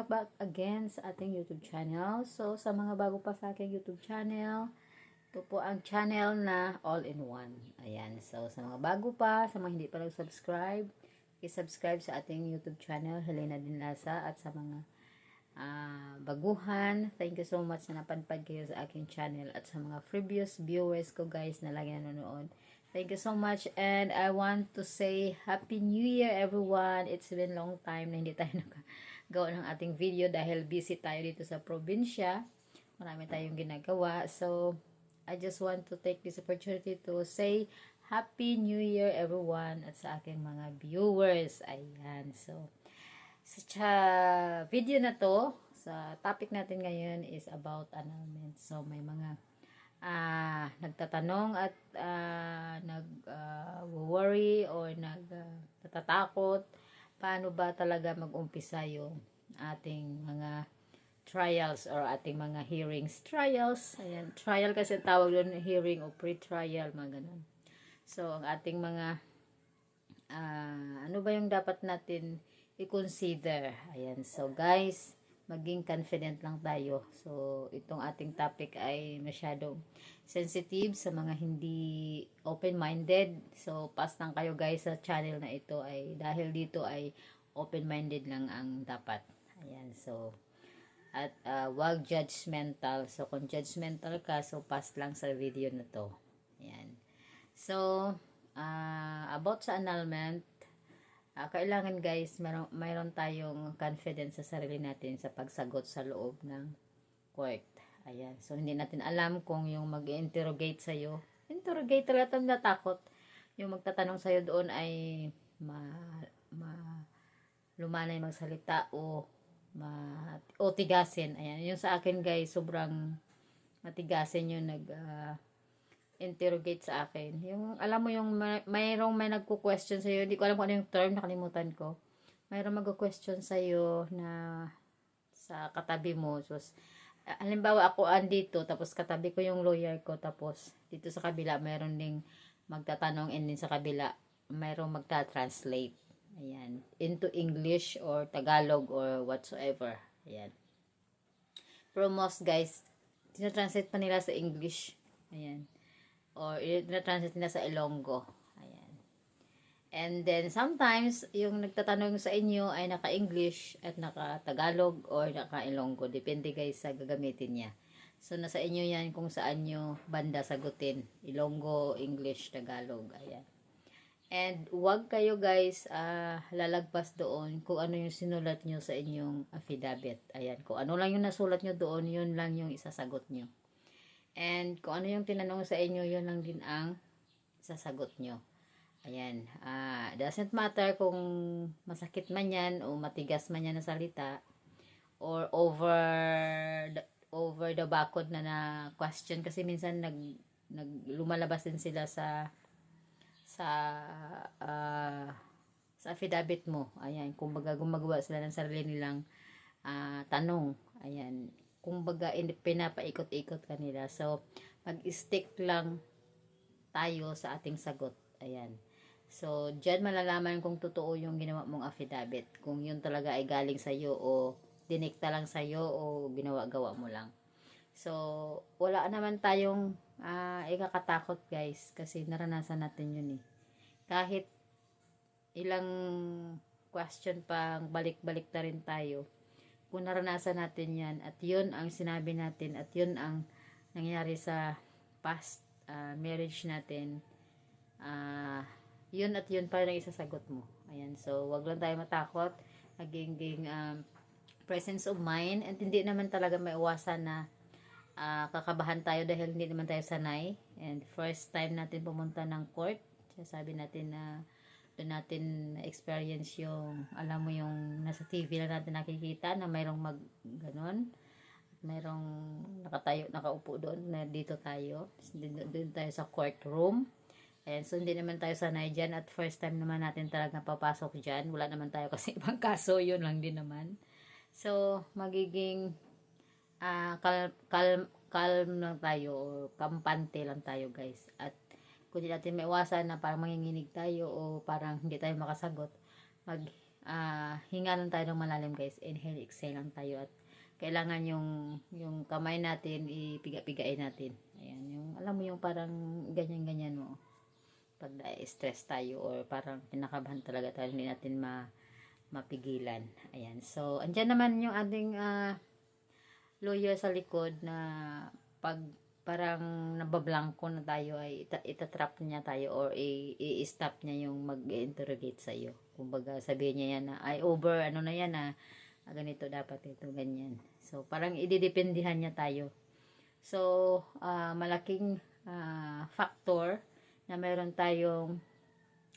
Welcome back again sa ating YouTube channel. So, sa mga bago pa sa aking YouTube channel, ito po ang channel na all-in-one. Ayan. So, sa mga bago pa, sa mga hindi pa nag-subscribe, i-subscribe sa ating YouTube channel, Helena Dinlasa, at sa mga ah, baguhan, thank you so much na napadpad kayo sa aking channel at sa mga previous viewers ko guys na lagi nanonood. Thank you so much and I want to say Happy New Year everyone. It's been long time na hindi tayo nakagawa ng ating video dahil busy tayo dito sa probinsya. Marami tayong ginagawa. So, I just want to take this opportunity to say Happy New Year everyone at sa aking mga viewers. Ayan. So, sa video na to, sa topic natin ngayon is about annulment. So, may mga ah nagtatanong at ah, nag ah, worry or nag ah, natatakot paano ba talaga mag-umpisa yung ating mga trials or ating mga hearings? Trials ayan. Trial kasi tawag doon hearing o pre-trial mga ganun. So ang ating mga ah, ano ba yung dapat natin i-consider? Ayan. So guys maging confident lang tayo. So, itong ating topic ay masyadong sensitive sa mga hindi open-minded. So, pass lang kayo guys sa channel na ito ay dahil dito ay open-minded lang ang dapat. Ayan, so at uh, wag judgmental. So, kung judgmental ka, so pass lang sa video na to. Ayan. So, uh, about sa annulment, Ah, kailangan guys, mayroon, mayroon tayong confidence sa sarili natin sa pagsagot sa loob ng court. Ayan. So, hindi natin alam kung yung mag-interrogate sa'yo. Interrogate talaga tayo natakot. Yung magtatanong sa'yo doon ay ma, ma, lumanay magsalita o ma, o tigasin. Ayan. Yung sa akin guys, sobrang matigasin yung nag, uh, interrogate sa akin. Yung, alam mo yung may, mayroong may nagko-question sa'yo, hindi ko alam kung ano yung term, nakalimutan ko. Mayroong magko-question sa'yo na sa katabi mo. So, halimbawa ako andito, tapos katabi ko yung lawyer ko, tapos dito sa kabila, mayroon ding magtatanong and din sa kabila, mayroong magta-translate. Ayan. Into English or Tagalog or whatsoever. Ayan. Pero most guys, tinatranslate pa nila sa English. Ayan or i-translate nila sa Ilonggo. Ayan. And then sometimes yung nagtatanong sa inyo ay naka-English at naka-Tagalog or naka-Ilonggo. Depende guys sa gagamitin niya. So nasa inyo yan kung saan nyo banda sagutin. Ilonggo, English, Tagalog. Ayan. And wag kayo guys uh, lalagpas doon kung ano yung sinulat nyo sa inyong affidavit. Ayan. Kung ano lang yung nasulat nyo doon, yun lang yung isasagot nyo. And kung ano yung tinanong sa inyo, yun lang din ang sasagot nyo. Ayan. Uh, doesn't matter kung masakit man yan o matigas man yan na salita or over the, over the bakod na na question kasi minsan nag, nag lumalabas din sila sa sa uh, sa affidavit mo. Ayan, kumbaga gumagawa sila ng sarili nilang uh, tanong. Ayan, kumbaga pinapaikot-ikot kanila. So, mag-stick lang tayo sa ating sagot. Ayan. So, dyan malalaman kung totoo yung ginawa mong affidavit. Kung yun talaga ay galing sa'yo o dinikta lang sa'yo o ginawa-gawa mo lang. So, wala naman tayong uh, ikakatakot guys kasi naranasan natin yun eh. Kahit ilang question pang balik-balik na rin tayo kung naranasan natin yan at yun ang sinabi natin at yun ang nangyari sa past uh, marriage natin uh, yun at yun pa rin isasagot mo. Ayan so wag lang tayo matakot. Maging um, presence of mind at hindi naman talaga maiwasan na uh, kakabahan tayo dahil hindi naman tayo sanay. And first time natin pumunta ng court. Sabi natin na uh, doon natin experience yung, alam mo yung nasa TV lang natin nakikita na mayroong mag, ganun, mayroong nakatayo, nakaupo doon, na dito tayo, doon tayo sa courtroom, Ayan, so hindi naman tayo sanay dyan at first time naman natin talaga papasok dyan. Wala naman tayo kasi ibang kaso, yun lang din naman. So, magiging uh, calm, calm, calm lang tayo, kampante lang tayo guys. At kung di natin maiwasan na parang manginginig tayo o parang hindi tayo makasagot, mag ah, hinga lang tayo ng malalim guys. Inhale, exhale lang tayo at kailangan yung yung kamay natin ipiga-pigain natin. Ayan, yung alam mo yung parang ganyan-ganyan mo. Pag stress tayo or parang kinakabahan talaga tayo, hindi natin ma mapigilan. Ayan. So, andyan naman yung ating ah, lawyer sa likod na pag parang nabablangko na tayo ay ita- itatrap niya tayo or i-stop niya yung mag-interrogate sa iyo. Kumbaga sabihin niya yan na ay over ano na yan na ah, ganito dapat ito ganyan. So parang ididependihan niya tayo. So ah, malaking ah, factor na meron tayong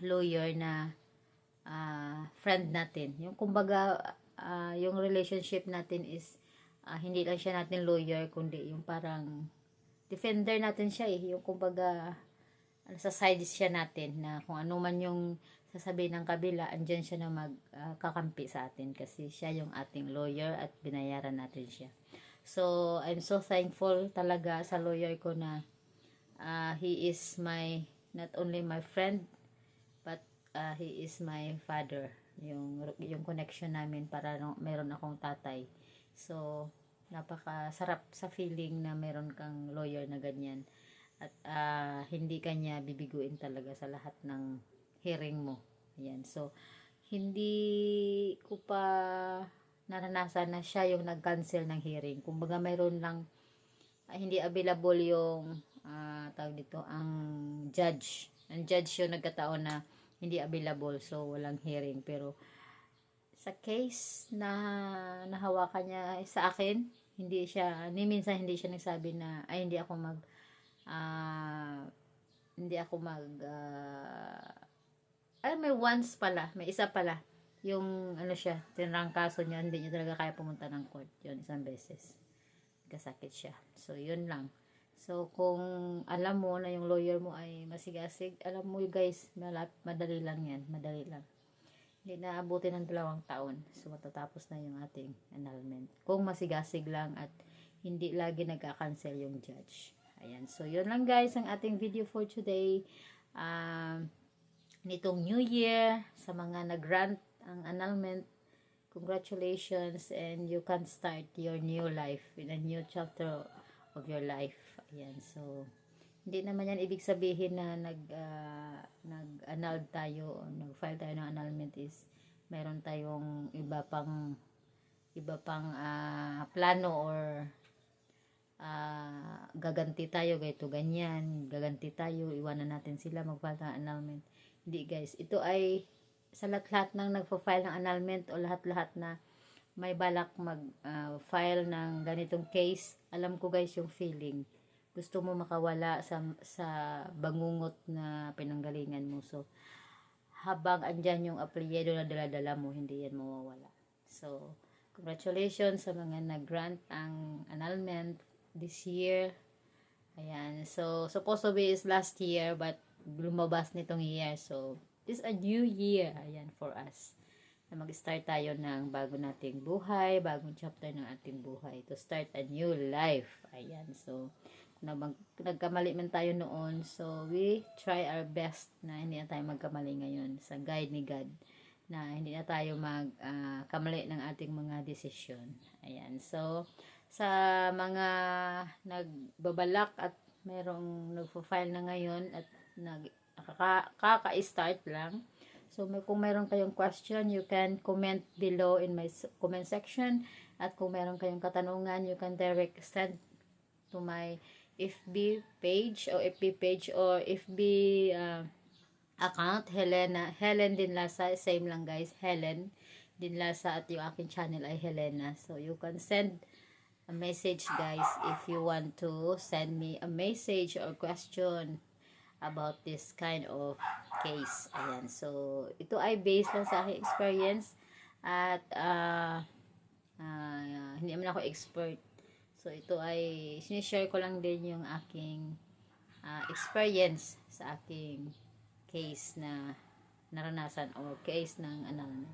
lawyer na ah, friend natin. Yung kumbaga ah, yung relationship natin is ah, hindi lang siya natin lawyer kundi yung parang defender natin siya eh. Yung kumbaga, ano, sa side siya natin na kung ano man yung sasabihin ng kabila, andyan siya na magkakampi sa atin kasi siya yung ating lawyer at binayaran natin siya. So, I'm so thankful talaga sa lawyer ko na ah, he is my, not only my friend, but ah, he is my father. Yung, yung connection namin para no, meron akong tatay. So, napakasarap sa feeling na meron kang lawyer na ganyan. At ah, hindi kanya bibiguin talaga sa lahat ng hearing mo. Ayan. So hindi ko pa naranasan na siya yung nag-cancel ng hearing. Kumbaga mayroon lang ah, hindi available yung ah, tawag dito ang judge. Ang judge yung nagkataon na hindi available so walang hearing. Pero sa case na nahawakan niya sa akin, hindi siya, ni minsan hindi siya nagsabi na, ay hindi ako mag, ah, hindi ako mag, ah, ay may once pala, may isa pala, yung ano siya, tinrang kaso niya, hindi niya talaga kaya pumunta ng court, yun, isang beses. Kasakit siya. So, yun lang. So, kung alam mo na yung lawyer mo ay masigasig, alam mo guys, malap, madali lang yan, madali lang hindi na abutin ng dalawang taon. So, matatapos na yung ating annulment. Kung masigasig lang at hindi lagi nagka-cancel yung judge. Ayan. So, yun lang guys ang ating video for today. Um, nitong New Year, sa mga nag-grant ang annulment, congratulations and you can start your new life in a new chapter of your life. Ayan. So, hindi naman yan ibig sabihin na nag ah, nag-annul tayo o nag-file tayo ng annulment is meron tayong iba pang iba pang ah, plano or ah, gaganti tayo ganito ganyan gaganti tayo iwanan natin sila mag-file ng annulment. Hindi guys. Ito ay sa lahat-lahat ng nagpo-file ng annulment o lahat-lahat na may balak mag-file ng ganitong case alam ko guys yung feeling gusto mo makawala sa sa bangungot na pinanggalingan mo. So, habang andyan yung apelyido na dala-dala mo, hindi yan mawawala. So, congratulations sa mga nag-grant ang annulment this year. Ayan. So, supposed to be is last year, but lumabas nitong year. So, this a new year. Ayan, for us. Na mag-start tayo ng bago nating buhay, bagong chapter ng ating buhay. To start a new life. Ayan. So, na mag, nagkamali man tayo noon. So, we try our best na hindi na tayo magkamali ngayon sa guide ni God na hindi na tayo magkamali ng ating mga desisyon. Ayan. So, sa mga nagbabalak at merong nagpo-file na ngayon at nag kaka- kaka-start lang. So, may, kung meron kayong question, you can comment below in my comment section. At kung meron kayong katanungan, you can direct send to my FB page o FB page or FB uh, account Helena Helen Dinlasa same lang guys Helen Dinlasa at yung aking channel ay Helena. So you can send a message guys if you want to send me a message or question about this kind of case. Ayan so ito ay based lang sa aking experience at uh, uh, hindi naman ako expert So, ito ay sinishare ko lang din yung aking ah, experience sa aking case na naranasan or case ng annulment.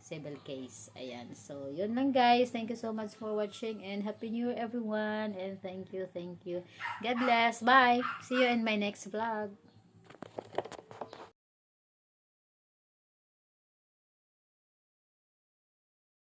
Civil case. Ayan. So, yun lang guys. Thank you so much for watching and Happy New Year everyone. And thank you, thank you. God bless. Bye. See you in my next vlog.